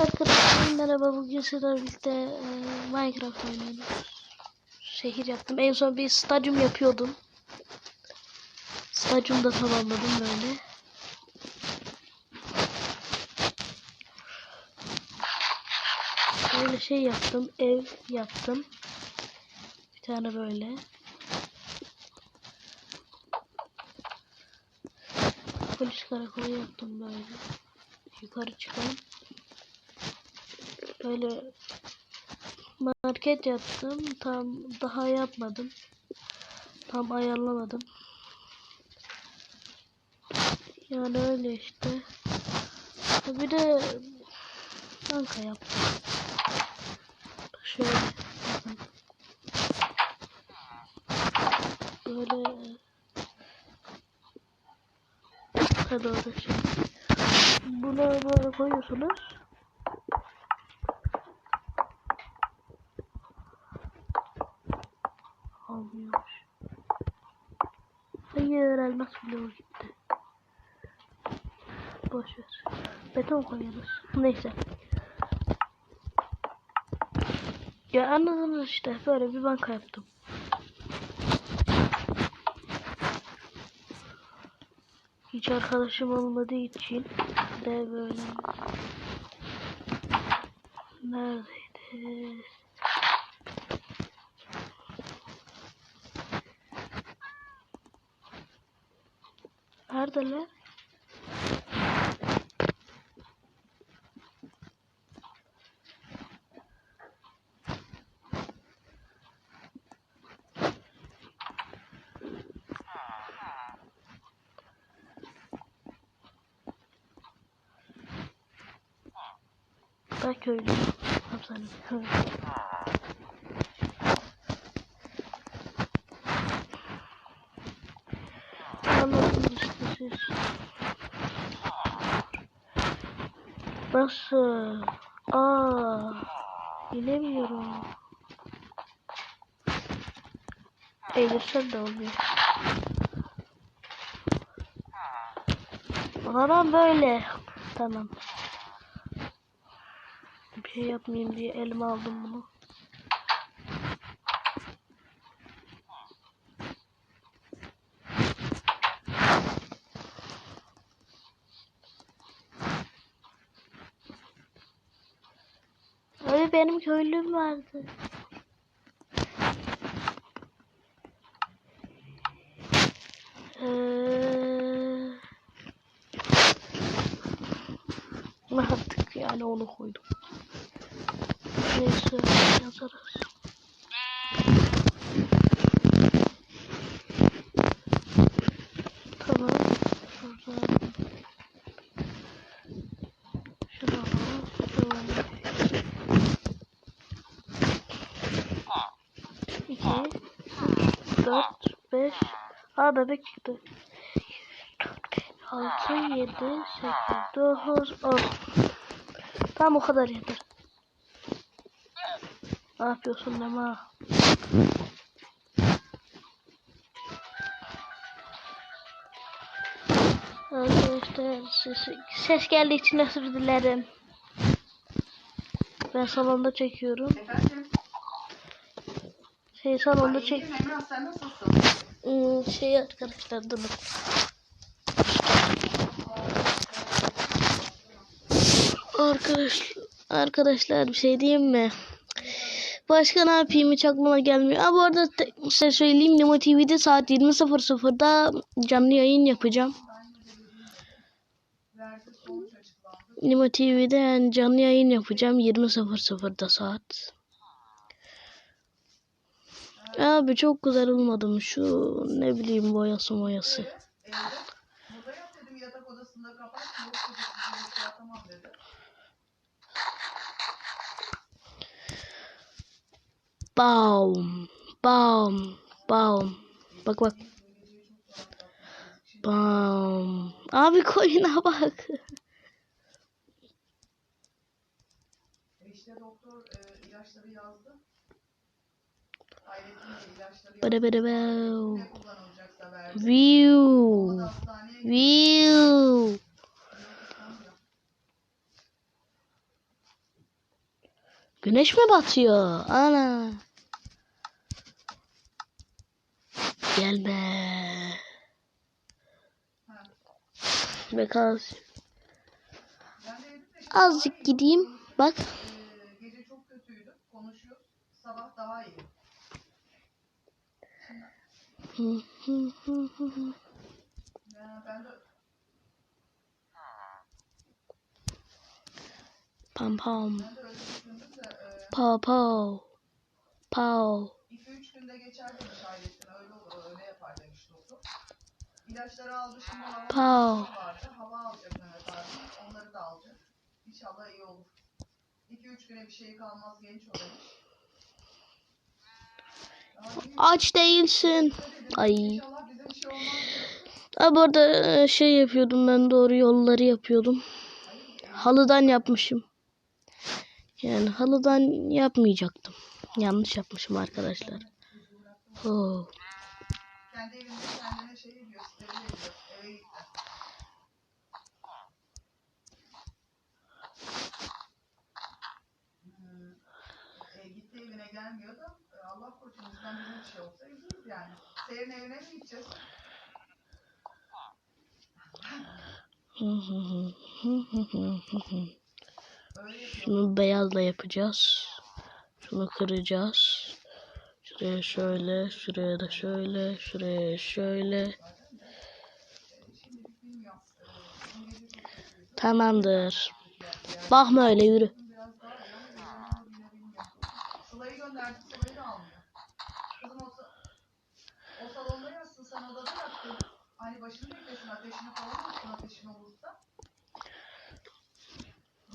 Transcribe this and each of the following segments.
Arkadaşlar merhaba bugün sizlerle birlikte e, Minecraft oynuyoruz. Şehir yaptım. En son bir stadyum yapıyordum. Stadyumu da tamamladım böyle. Böyle şey yaptım. Ev yaptım. Bir tane böyle. Polis karakolu yaptım böyle. Yukarı çıkan. Böyle market yaptım. Tam daha yapmadım. Tam ayarlamadım. Yani öyle işte. Bir de banka yaptım. Şöyle. bakın. Böyle Hadi orada şey. Bunu böyle koyuyorsunuz. Almıyormuş. Hayır elmas bloğu gitti. Boş ver. Beton koyuyoruz. Neyse. Ya anladınız işte böyle bir banka yaptım. Hiç arkadaşım olmadığı için de böyle neredeydi? Neredeler? Ben köylüyüm. Anladınız işte siz. Nasıl? Aa, inemiyorum. Eğilsem de olmuyor. Bana böyle. Tamam. Şey yapmayayım diye elime aldım bunu. Abi benim köylüm vardı. Ee, ne yaptık yani onu koydum. Neyse yazarız. Tamam. Şurada. Devam edelim. İki. üç, Dört. Beş. Aa bebek çıktı. Altı, yedi, sekiz, dokuz, on. Tamam o kadar yeter. Ne yapıyorsun Nema? Arkadaşlar ses, ses geldiği için özür dilerim. Ben salonda çekiyorum. Efendim? Şey salonda Ay, çek... Emrah sen nasılsın? Hmm, şey arkadaşlar durun. Arkadaş, arkadaşlar bir şey diyeyim mi? Başka ne yapayım hiç aklıma gelmiyor. Ha bu arada size söyleyeyim Nimo TV'de saat 20.00'da canlı yayın yapacağım. Nimo TV'de yani canlı yayın yapacağım 20.00'da saat. Abi çok güzel olmadı mı şu ne bileyim boyası boyası. Baum, baum, baum. Bak bak. Baum. Abi koyuna bak. İşte doktor e, Bada bada. View. View. Yok, İstanbul'a. Güneş mi batıyor? Ana. Gelme. Şimdi Azıcık gideyim. Bak. Gece çok kötüydü. Konuşuyoruz. Sabah daha iyi. Ben de Pam pam. Pow pow. Pow. 2-3 günde geçer demiş ailesine. Öyle olur, öyle yapar demiş doktor. İlaçları aldı şimdi hava alacak Mehmet. Onları da alacak. İnşallah iyi olur. 2-3 güne bir şey kalmaz genç. Aç değilsin. Ay. Ha bu e, şey yapıyordum ben doğru yolları yapıyordum. Halıdan yapmışım. Yani halıdan yapmayacaktım. Yanlış yapmışım arkadaşlar. E, gitti evine Şunu beyazla yapacağız. Şunu kıracağız. Şuraya şöyle, şuraya da şöyle, şuraya şöyle. Tamamdır. Bakma öyle yürü. Başını beklesin, ateşini falan olsun, ateşin olursa.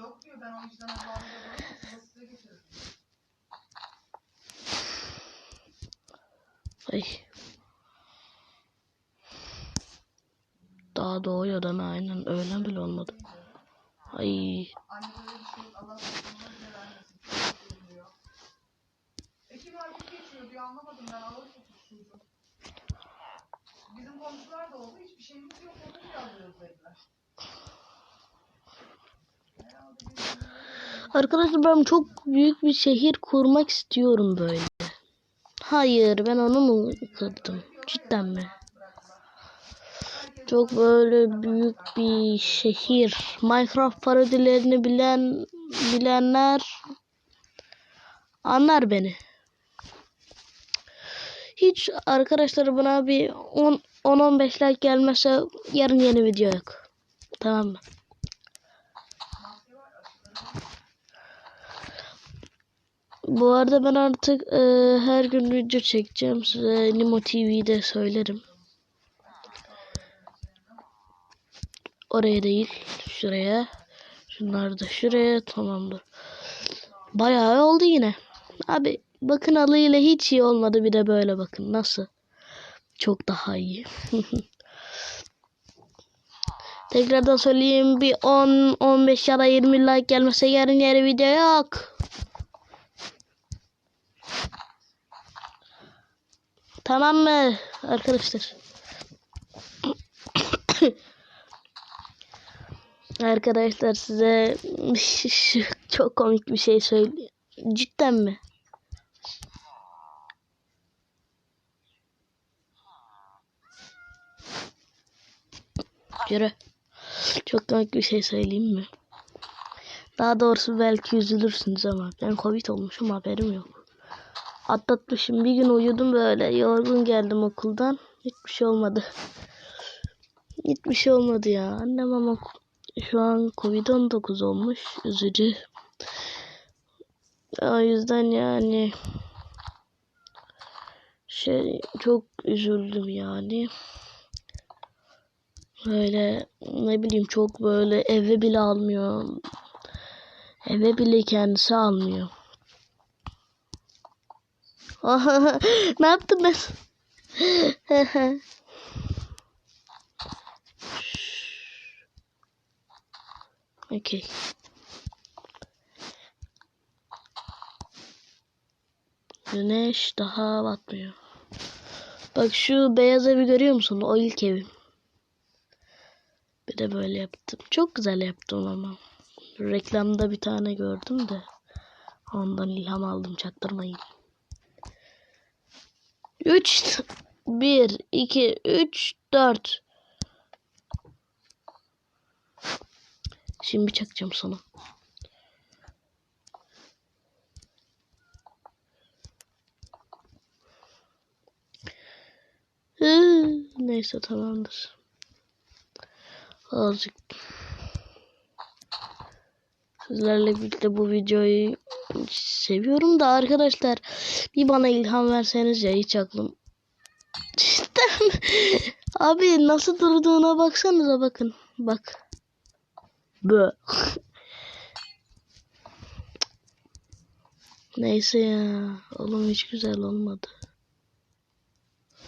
Yok diyor, ben o yüzden Allah'ı da size getirir. Ay. Daha doğuyor da aynen öğlen bile olmadı. Ay. Şey tutmuş çocuğum. Bizim komşular da oldu, hiçbir şeyimiz yok, onu bile alıyoruz dediler. Arkadaşlar ben çok büyük bir şehir kurmak istiyorum böyle. Hayır ben onu mu kırdım? Cidden mi? Çok böyle büyük bir şehir. Minecraft parodilerini bilen bilenler anlar beni. Hiç arkadaşlar buna bir 10 10-15 like gelmezse yarın yeni video yok. Tamam mı? Bu arada ben artık e, her gün video çekeceğim. Size Nimo TV'de söylerim. Oraya değil. Şuraya. Şunlar da şuraya. Tamamdır. Bayağı oldu yine. Abi bakın alıyla hiç iyi olmadı. Bir de böyle bakın. Nasıl? Çok daha iyi. Tekrardan söyleyeyim. Bir 10, 15 ya da 20 like gelmese yarın yeni video yok. Tamam mı arkadaşlar? arkadaşlar size çok komik bir şey söyleyeyim. Cidden mi? Yürü. Çok komik bir şey söyleyeyim mi? Daha doğrusu belki üzülürsünüz ama ben Covid olmuşum haberim yok. Atlatmışım. Bir gün uyudum böyle. Yorgun geldim okuldan. Hiçbir şey olmadı. Hiçbir şey olmadı ya. Annem ama şu an Covid-19 olmuş. Üzücü. O yüzden yani şey çok üzüldüm yani. Böyle ne bileyim çok böyle eve bile almıyor. Eve bile kendisi almıyor. ne yaptım ben? Okey. Güneş daha batmıyor. Bak şu beyaz evi görüyor musun? O ilk evim. Bir de böyle yaptım. Çok güzel yaptım ama. Reklamda bir tane gördüm de. Ondan ilham aldım çaktırmayın. 3 1 2 3 4 Şimdi çakacağım sana. Neyse tamamdır. Azıcık sizlerle birlikte bu videoyu seviyorum da arkadaşlar. Bir bana ilham verseniz ya hiç aklım Cidden abi nasıl durduğuna baksanıza bakın. Bak. Bö. Neyse ya. Oğlum hiç güzel olmadı.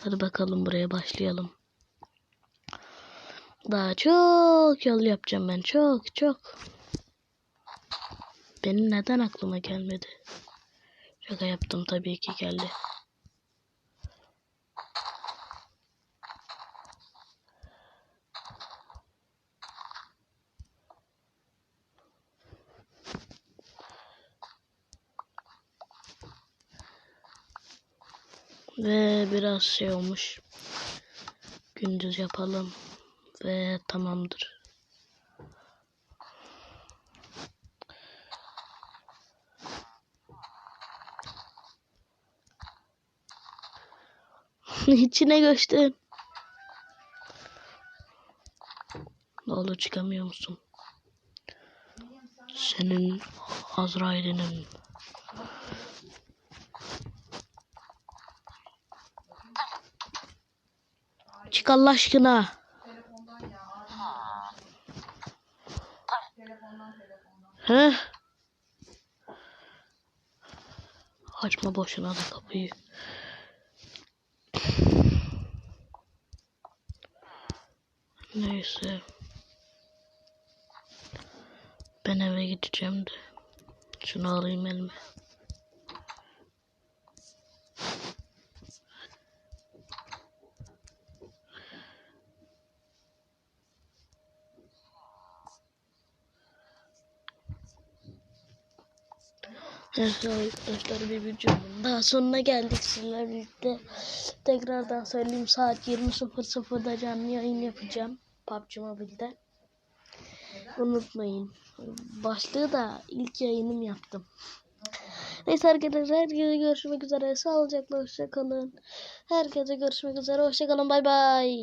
Hadi bakalım buraya başlayalım. Daha çok yol yapacağım ben. Çok çok benim neden aklıma gelmedi? Şaka yaptım tabii ki geldi. Ve biraz şey olmuş. Gündüz yapalım. Ve tamamdır. İçine göçtü. Ne olur çıkamıyor musun? Senin Azrail'inin Çık Allah aşkına. He? Açma boşuna da kapıyı. Neyse. Ben eve gideceğim de. Şunu alayım elime. Evet arkadaşlar bir videonun daha sonuna geldik sizlerle birlikte. Tekrardan söyleyeyim saat 20.00'da canlı yayın yapacağım. PUBG Mobile'de. Unutmayın. Başlığı da ilk yayınım yaptım. Neyse arkadaşlar herkese görüşmek üzere. Sağlıcakla hoşçakalın. Herkese görüşmek üzere. Hoşçakalın. Bay bay.